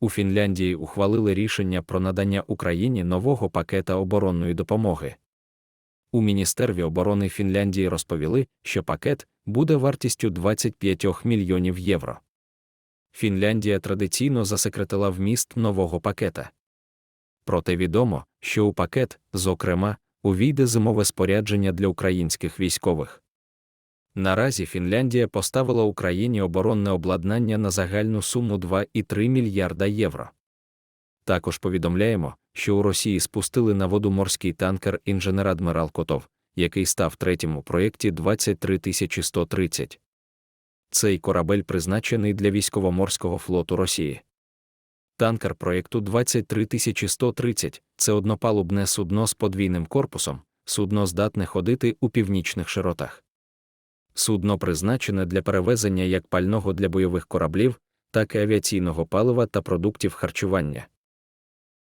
у Фінляндії ухвалили рішення про надання Україні нового пакета оборонної допомоги. У Міністерстві оборони Фінляндії розповіли, що пакет буде вартістю 25 мільйонів євро. Фінляндія традиційно засекретила вміст нового пакета. Проте відомо, що у пакет, зокрема, увійде зимове спорядження для українських військових. Наразі Фінляндія поставила Україні оборонне обладнання на загальну суму 2,3 мільярда євро. Також повідомляємо, що у Росії спустили на воду морський танкер інженер-адмірал Котов, який став третім у проєкті 23130. Цей корабель призначений для військово-морського флоту Росії. Танкер проєкту 23130 це однопалубне судно з подвійним корпусом, судно здатне ходити у північних широтах. Судно призначене для перевезення як пального для бойових кораблів, так і авіаційного палива та продуктів харчування.